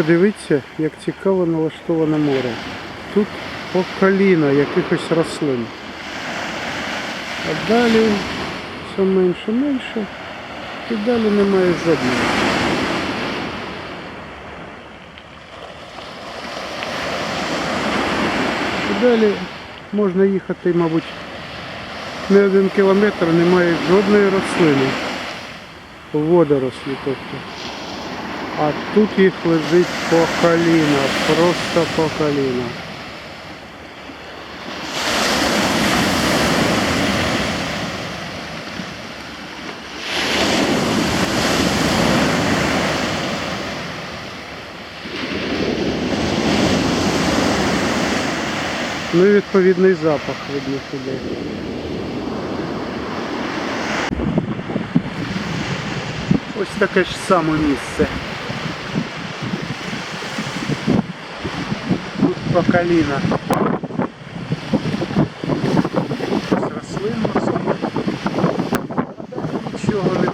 подивіться, як цікаво налаштоване море. Тут по коліна якихось рослин. А далі все менше, менше. І далі немає жодного. І далі можна їхати, мабуть, не один кілометр, немає жодної рослини. Водорослі тобто. А тут їх лежить по коліна, просто по коліна. Ну і відповідний запах від іде. Ось таке ж саме місце. По коліна. Ось рослин морських. Не